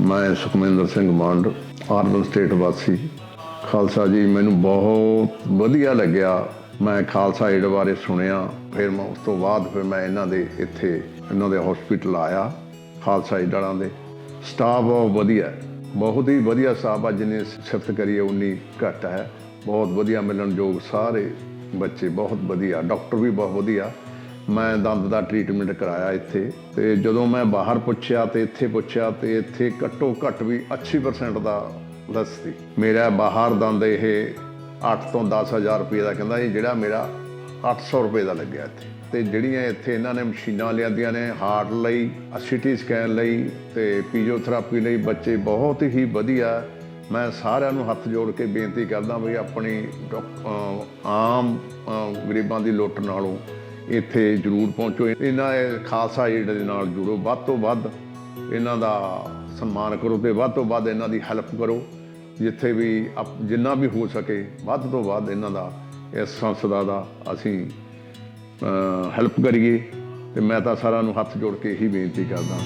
ਮੈਂ Sukhminder Singh Mand urban estate ਵਾਸੀ। ਖਾਲਸਾ ਜੀ, ਮੈਨੂੰ ਬਹੁਤ ਵਧੀਆ ਲੱਗਿਆ। ਮੈਂ ਖਾਲਸਾ ਏਡ ਬਾਰੇ ਸੁਣਿਆ, ਫਿਰ ਮੈਂ ਉਸ ਤੋਂ ਬਾਅਦ ਫਿਰ ਮੈਂ ਇਹਨਾਂ ਦੇ ਇੱਥੇ, ਇਹਨਾਂ ਦੇ ਹਸਪੀਟਲ ਆਇਆ, ਖਾਲਸਾ ਏਡ ਵਾਲਿਆਂ ਦੇ। ਸਟਾਫ ਬਹੁਤ ਵਧੀਆ ਬਹੁਤ ਹੀ ਵਧੀਆ ਸਟਾਫ ਆ, ਜਿੰਨੀ ਸਿਫਤ ਕਰੀਏ, ਉਨੀ ਘੱਟ ਹੈ। ਬਹੁਤ ਵਧੀਆ ਮਿਲਣਯੋਗ ਸਾਰੇ ਬੱਚੇ, ਬਹੁਤ ਵਧੀਆ। ਡਾਕਟਰ ਵੀ ਬਹੁਤ ਵਧੀਆ। ਮੈਂ ਦੰਦ ਦਾ ਟ੍ਰੀਟਮੈਂਟ ਕਰਾਇਆ ਇੱਥੇ ਤੇ ਜਦੋਂ ਮੈਂ ਬਾਹਰ ਪੁੱਛਿਆ ਤੇ ਇੱਥੇ ਪੁੱਛਿਆ ਤੇ ਇੱਥੇ ਘੱਟੋ ਘੱਟ ਵੀ 80% ਦਾ ਲੈਸ ਸੀ। ਮੇਰਾ ਬਾਹਰ ਦੰਦ ਇਹ 8 ਤੋਂ 10000 ਰੁਪਏ ਦਾ ਕਹਿੰਦਾ ਇਹ ਜਿਹੜਾ ਮੇਰਾ 800 ਰੁਪਏ ਦਾ ਲੱਗਿਆ ਇੱਥੇ। ਤੇ ਜਿਹੜੀਆਂ ਇੱਥੇ ਇਹਨਾਂ ਨੇ ਮਸ਼ੀਨਾਂ ਲਿਆਂਦੀਆਂ ਨੇ ਹਾਰਟ ਲਈ ਸਿਟੀ ਸਕੈਨ ਲਈ ਤੇ ਫਿਜ਼ੀਓਥੈਰੇਪੀ ਲਈ, ਬੱਚੇ ਬਹੁਤ ਹੀ ਵਧੀਆ। ਮੈਂ ਸਾਰਿਆਂ ਨੂੰ ਹੱਥ ਜੋੜ ਕੇ ਬੇਨਤੀ ਕਰਦਾ ਵੀ ਆਪਣੀ ਡਾਕ- ਆਮ ਗਰੀਬਾਂ ਦੀ ਲੁੱਟ ਨਾਲੋਂ ਇੱਥੇ ਜ਼ਰੂਰ ਪਹੁੰਚੋ। ਇਹਨਾਂ ਇਹ ਖਾਲਸਾ ਏਡ ਦੇ ਨਾਲ ਜੁੜੋ। ਵੱਧ ਤੋਂ ਵੱਧ ਇਹਨਾਂ ਦਾ ਸਨਮਾਨ ਕਰੋ ਤੇ ਵੱਧ ਤੋਂ ਵੱਧ ਇਹਨਾਂ ਦੀ ਹੈਲਪ ਕਰੋ। ਜਿੱਥੇ ਵੀ ਅਪ- ਜਿੰਨਾ ਵੀ ਹੋ ਸਕੇ ਵੱਧ ਤੋਂ ਵੱਧ ਇਹਨਾਂ ਦਾ ਇਸ ਸੰਸਥਾ ਦਾ ਅਸੀਂ ਹੈਲਪ ਕਰੀਏ। ਤੇ ਮੈਂ ਤਾਂ ਸਾਰਿਆਂ ਨੂੰ ਹੱਥ ਜੋੜ ਕੇ ਇਹੀ ਬੇਨਤੀ ਕਰਦਾ।